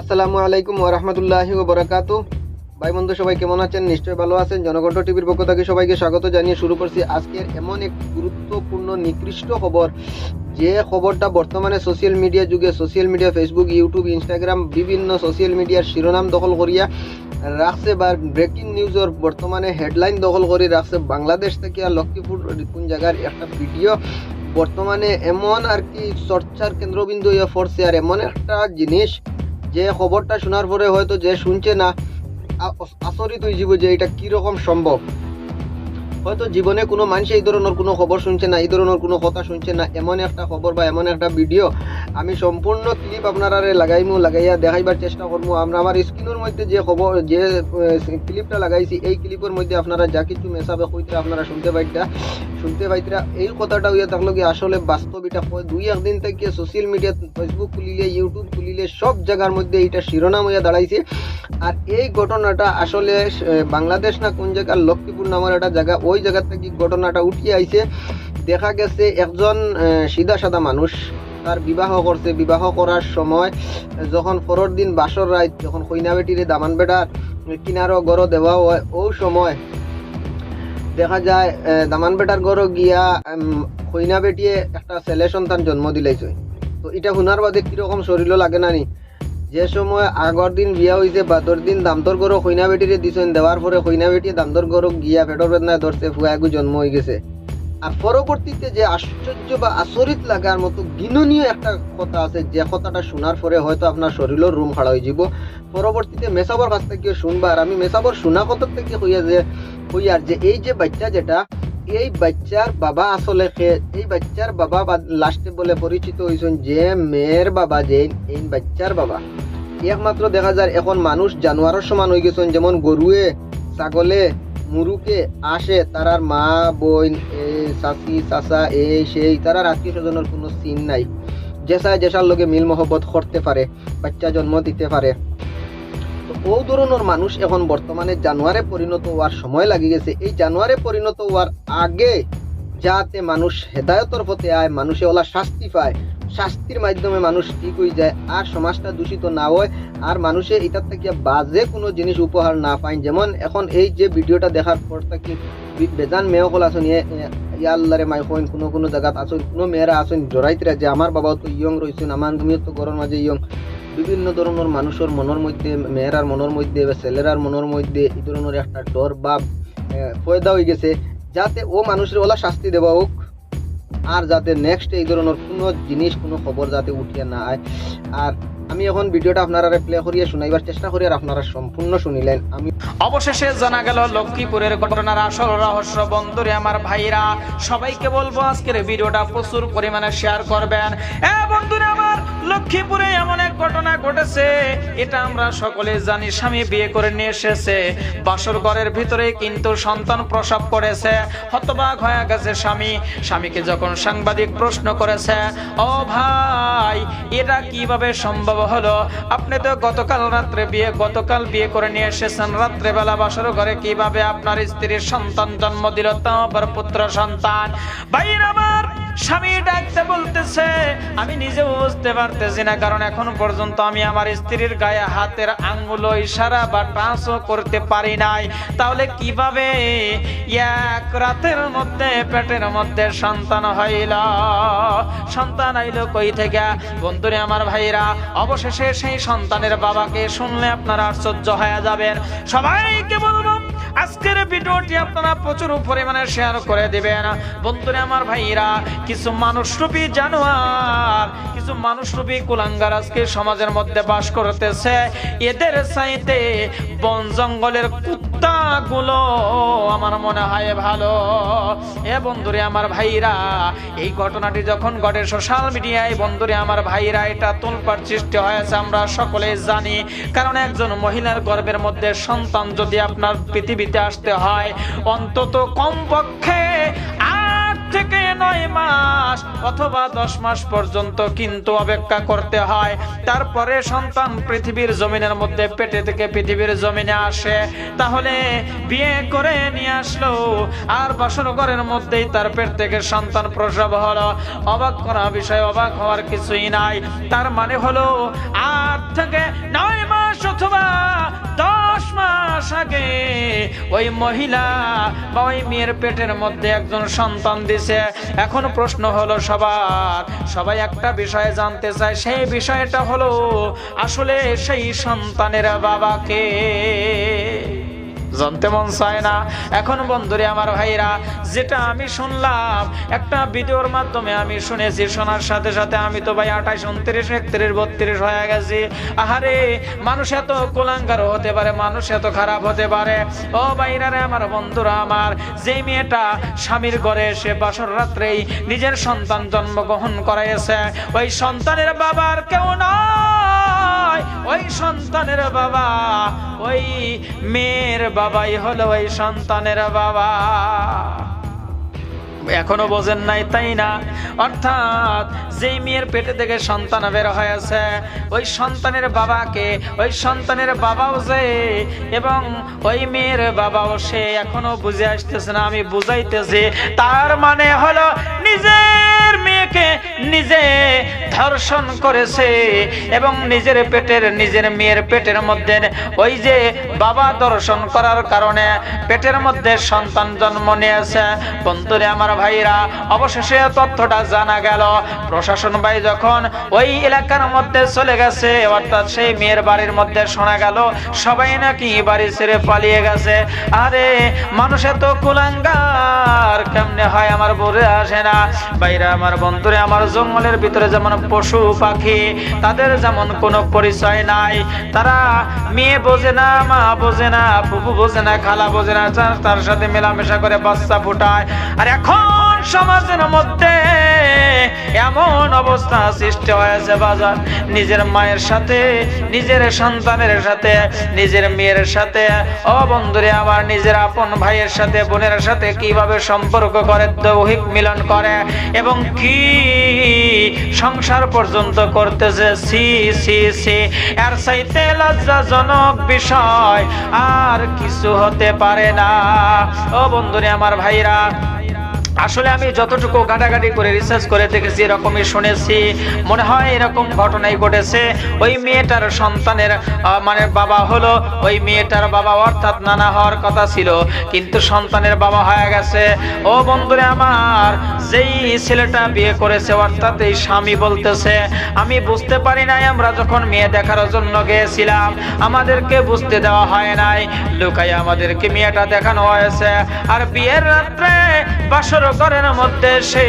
আসসালামু আলাইকুম ওরহমতুল্লাহি বরাকাতু ভাই বন্ধু, সবাই কেমন আছেন? নিশ্চয়ই ভালো আছেন। জনকণ্ঠ টিভির পক্ষ থেকে সবাইকে স্বাগত জানিয়ে শুরু করছি আজকের এমন এক গুরুত্বপূর্ণ, নিকৃষ্ট খবর। যে খবরটা বর্তমানে সোশ্যাল মিডিয়া যুগে social media Facebook YouTube Instagram বিভিন্ন সোশ্যাল মিডিয়ার শিরোনাম দখল করিয়া রাখছে বা ব্রেকিং নিউজের বর্তমানে হেডলাইন দখল করে রাখছে বাংলাদেশ থেকে আর লক্ষ্মীপুর কোন জায়গার একটা ভিডিও বর্তমানে এমন আর কি চর্চার কেন্দ্রবিন্দু হয়ে পড়ছে আর এমন একটা জিনিস যে খবরটা শোনার পরে হয়তো যে শুনছে না আচরিত হয়ে যাব যে এটা কীরকম সম্ভব। হয়তো জীবনে কোনো মানুষ এই ধরনের কোনো খবর শুনছে না, এই ধরনের কোনো কথা শুনছে না, এমন একটা খবর বা এমন একটা ভিডিও আমি সম্পূর্ণ ক্লিপ আপনারা লাগাইমু, লাগাইয়া দেখাইবার চেষ্টা করব আমরা আমার স্ক্রিনের মধ্যে যে খবর, যে ক্লিপটা লাগাইছি, এই ক্লিপের মধ্যে আপনারা যা কিছু মেসাবে কইতে আপনারা শুনতে পাইতা, শুনতে পাইতরা এই কথাটা হইয়া থাকল কি, আসলে বাস্তব এটা দুই একদিন থেকে সোশ্যাল মিডিয়া ফেসবুক খুলিলে ইউটিউব খুলিলে, সব জায়গার মধ্যে এটা শিরোনাম হইয়া দাঁড়াইছে। আর এই ঘটনাটা আসলে বাংলাদেশ না কোন জায়গার, লক্ষ্মীপুর নামের একটা জায়গা ওই জায়গা থেকে ঘটনাটা উঠিয়ে আইছে? দেখা গেছে একজন সিধা সাদা মানুষ তার বিবাহ করছে। বিবাহ করার সময় যখন পরের দিন বাসর রাত যখন কইনা বেটিরে দামান বেটার কিনারও গড় দেওয়া হয় ওই সময় দেখা যায় দামান বেটার গড় গিয়া উম, কইনা বেটিয়ে একটা ছেলে সন্তান জন্ম দিলাইছে তো এটা শোনার বাদে কীরকম শরীরও লাগে না নি। যে সময় আগর দিন বিয়া হয়েছে বাদর দিন দামদর গরো কইনা বেটিরে দিছেন দেওয়ার পরে কইনা বেটিয়ে দামদর গরো গিয়া পেটর বেদনায় ধরছে ফুয়াগু জন্ম হয়ে গেছে। আর পরবর্তীতে যে আশ্চর্য বা আচরিত লাগার মতো গিননীয় একটা কথা আছে, যে কথাটা শোনার পরে হয়তো আপনার শরীরের রুম খাড়া হয়ে যাব। পরবর্তীতে মেসাবর কাছ থেকে শুনবার আমি মেসাবর শোনা কথা থেকে হইয়া যে হইয়ার যে এই যে বাচ্চা যেটা এই বাচ্চার বাবা আসলে এই বাচ্চার বাবা লাস্টে বলে পরিচিত হয়েছেন যে মেয়ের বাবা, যে এই বাচ্চার বাবা। একমাত্র দেখা যায় এখন মানুষ জানোয়ারের সমান হয়ে গেছেন। যেমন গরুয়ে, ছাগলে, মুরুকে আসে, তারার মা, বোন এই চাচি, চাচা এই সেই, তারার আত্মীয় স্বজনের কোনো চিন নাই। যেসায় যেসার লোকে মিল মহব্বত করতে পারে, বাচ্চা জন্ম দিতে পারে। ও ধরনের মানুষ এখন বর্তমানে জানুয়ারে পরিণত হওয়ার সময় লাগি গেছে। এই জানুয়ারে পরিণত হওয়ার আগে যাতে মানুষ হেদায়তর পথে আয়, মানুষে ওলা শাস্তি পায় শাস্তির মাধ্যমে মানুষ ঠিক হয়ে যায়, আর সমাজটা দূষিত না হয়, আর মানুষে এটার থেকে বাজে কোনো জিনিস উপহার না পায়। যেমন এখন এই যে ভিডিওটা দেখার পর থেকে বেজান মেয়কল আসুন ইয়াল্লারে মাই কইন কোনো কোনো জায়গাত আসুন কোনো মেয়েরা আসুন জড়াইতরা যে আমার বাবাও তো ইয়ং রয়েছেন আমার তুমিও তো ঘরের মাঝে ইয়ং। বিভিন্ন ধরনের মানুষের মনের মধ্যে মেয়েরার মনের মধ্যে বা ছেলেরার মনের মধ্যে এই ধরনের একটা ডর বা ফয়দা হয়ে গেছে। যাতে ও মানুষের ওলা শাস্তি দেওয়া হোক আর যাতে নেক্সট এই ধরনের কোনো জিনিস, কোনো খবর যাতে উঠিয়ে না আয়। আর আমি এখন ভিডিওটা আপনারা প্লে করিয়ে শোনাইবার চেষ্টা করি আর আপনারা সম্পূর্ণ শুনিলেন। আমি অবশেষে জানা গেল, লক্ষ্মীপুরের ঘটনার আসল রহস্য বন্ধুরে আমার ভাইরা। সবাইকে বলব, আজকের ভিডিওটা প্রচুর পরিমাণে শেয়ার করবেন। এ বন্ধুরা, আমার লক্ষ্মীপুরে এমন এক ঘটনা ঘটেছে, এটা আমরা সকলে জানি, স্বামী বিয়ে করে নিয়ে এসেছে। বাসর ঘরের ভিতরে কিন্তু সন্তান প্রসব করেছে, হতবাক হয়ে গেছে স্বামী। স্বামীকে যখন সাংবাদিক প্রশ্ন করেছে, ও ভাই, এটা কীভাবে সম্ভব হলো? আপনি তো গতকাল রাত্রে বিয়ে, গতকাল বিয়ে করে নিয়ে এসেছেন। রাত্রে বেলা বাসর ঘরে কীভাবে আপনার স্ত্রীর সন্তান জন্ম দিল তাও আবার পুত্র সন্তান? ভাইয়ের আমার স্বামী ডাকতে বলতেছে, আমি নিজেও বুঝতে পারতেছি না, কারণ এখন পর্যন্ত আমি আমার স্ত্রীর গায়ে হাতের আঙ্গুলো ইশারা বা টাচও করতে পারি নাই। তাহলে কীভাবে এক রাতের মধ্যে, পেটের মধ্যে সন্তান হইল? সন্তান আইলো কই থেকে? বন্ধুরে, আমার ভাইরা অবশেষে সেই সন্তানের বাবাকে শুনলে আপনারা আশ্চর্য হয়ে যাবেন। সবাইকে বলব আজকের ভিডিওটি আপনারা প্রচুর পরিমাণে শেয়ার করে দিবেন। বন্ধুরা, আমার ভাইরা কিছু মানুষ মানুষরূপী জানোয়ার, কিছু মানুষ মানুষরূপী কুলাঙ্গার আজকে সমাজের মধ্যে বাস করতেছে। এদের সাইতে বন জঙ্গলের কুত্তা গুলো আমার মনে হয় ভালো। এ বন্ধুরে আমার ভাইরা, এই ঘটনাটি যখন ঘটে সোশ্যাল মিডিয়ায় বন্ধুরে আমার ভাইরা, এটা তোলপার সৃষ্টি হয়েছে, আমরা সকলে জানি। কারণ একজন মহিলার গর্বের মধ্যে সন্তান যদি আপনার পৃথিবীতে আসতে হয়, অন্তত কমপক্ষে থেকে নয় মাস অথবা দশ মাস পর্যন্ত কিন্তু অপেক্ষা করতে হয়। তারপরে সন্তান পৃথিবীর জমিনের মধ্যে পেটে থেকে পৃথিবীর জমিনে আসে। তাহলে বিয়ে করে নিয়ে আসলো। আর বাসর ঘরের মধ্যেই তার পেট থেকে সন্তান প্রসব হলো। অবাক করা বিষয়, অবাক হওয়ার কিছুই নাই। তার মানে হলো, আট থেকে নয় আগে ওই মহিলা বা ওই মেয়ের পেটের মধ্যে একজন সন্তান দিছে। এখন প্রশ্ন হলো সবার, সবাই একটা বিষয়ে জানতে চায়, সেই বিষয়টা হলো আসলে সেই সন্তানের বাবাকে জানতে মন চায় না। এখন বন্ধুরে আমার ভাইরা যেটা আমি শুনলাম, একটা ভিডিওর মাধ্যমে আমি শুনেছি, শোনার সাথে সাথে আমি তো ভাই আঠাশ উনত্রিশ, একত্রিশ, বত্রিশ হয়ে গেছি। আহারে, মানুষ এত কোলাঙ্গারও হতে পারে, মানুষ এত খারাপ হতে পারে। ও বাইরারে আমার বন্ধুরা আমার যে মেয়েটা স্বামীর ঘরে এসে বাসর রাত্রেই নিজের সন্তান জন্মগ্রহণ করাইছে, ওই সন্তানের বাবার কেউ নয় ওই সন্তানের বাবা। ওই মেয়ের বাবাই হলো ওই সন্তানের বাবা। এখনও বোঝেন নাই, তাই না? অর্থাৎ যেই মেয়ের পেটে থেকে সন্তান বের হয়েছে, ওই সন্তানের বাবাকে, ওই সন্তানের বাবাও যে, এবং ওই মেয়ের বাবাও সে এখনও বুঝে আসতেছে না, আমি বুঝাইতেছি। তার মানে হলো নিজের মেয়েকে নিজে ধর্ষণ করেছে এবং নিজের পেটের, নিজের মেয়ের পেটের মধ্যে ওই যে বাবা দর্শন করার কারণে পেটের মধ্যে সন্তান জন্ম নিয়েছে। বন্ধুরে, আমার ভাইরা, অবশেষে তথ্যটা জানা গেল। প্রশাসন ভাই যখন ওই এলাকার মধ্যে চলে গেছে, অর্থাৎ সেই মেয়ের বাড়ির মধ্যে শোনা গেল, সবাই নাকি বাড়ি ছেড়ে পালিয়ে গেছে। আরে, মানুষ এত কুলাঙ্গার, কেমনে হয় আমার বলে আসে না। বাইরে আমার বন্ধুরে, আমার জঙ্গলের ভিতরে যেমন পশু, পাখি, তাদের যেমন কোনো পরিচয় নাই। তারা মেয়ে বোঝে না, মা বোঝে না, ফুফু বোঝে না, খালা বোঝে না, তার সাথে মেলামেশা করে বাচ্চা ফুটায়। আর এখন সমাজের মধ্যে এমন অবস্থা সৃষ্টি হয়েছে বাজার। নিজের মায়ের সাথে, নিজের সন্তানের সাথে, নিজের মেয়ের সাথে, ও বন্ধুরে আমার নিজের আপন ভাইয়ের সাথে, বোনের সাথে কীভাবে সম্পর্ক করে দৈহিক মিলন করে এবং কি সংসার পর্যন্ত করতেছে? সি সি সি এর সাইতে লজ্জাজনক বিষয় আর কিছু হতে পারে না। ও বন্ধুরে আমার ভাইরা আসলে আমি যতটুকু ঘাটাঘাটি করে রিসার্চ করে দেখেছি, এরকমই শুনেছি। মনে হয় এরকম ঘটনাই ঘটেছে। ওই মেয়েটার সন্তানের মানে বাবা হলো, ওই মেয়েটার বাবা অর্থাৎ নানা হওয়ার কথা ছিল, কিন্তু সন্তানের বাবা হয়ে গেছে। ও বন্ধুরে আমার, যেই ছেলেটা বিয়ে করেছে, অর্থাৎ এই স্বামী বলতেছে, আমি বুঝতে পারি নাই, আমরা যখন মেয়ে দেখার জন্য গিয়েছিলাম, আমাদেরকে বুঝতে দেওয়া হয় নাই। লুকাই আমাদেরকে মেয়েটা দেখানো হয়েছে। আর বিয়ের রাত্রে বাসর ঘরের মধ্যে সে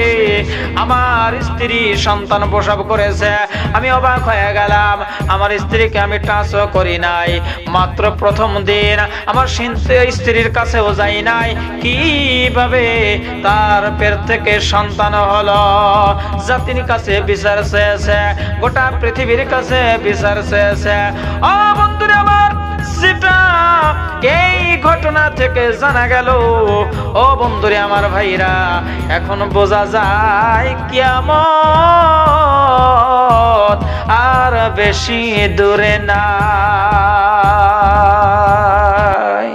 আমার স্ত্রী সন্তান প্রসব করেছে। আমি অবাক হয়ে গেলাম, আমার স্ত্রীকে আমি টাচও করি নাই। মাত্র প্রথম দিন আমার স্ত্রীর কাছেও যাই নাই। কীভাবে তার পেট থেকে সন্তান হলো? জাতির কাছে বিচার চেয়েছে, গোটা পৃথিবীর কাছে বিচার চেয়েছে। ও বন্ধুরে আমার যেটা এই ঘটনা থেকে জানা গেল, ও বন্ধুরে আমার ভাইরা, এখন বোঝা যায় কিয়ামত আর বেশি দূরে না।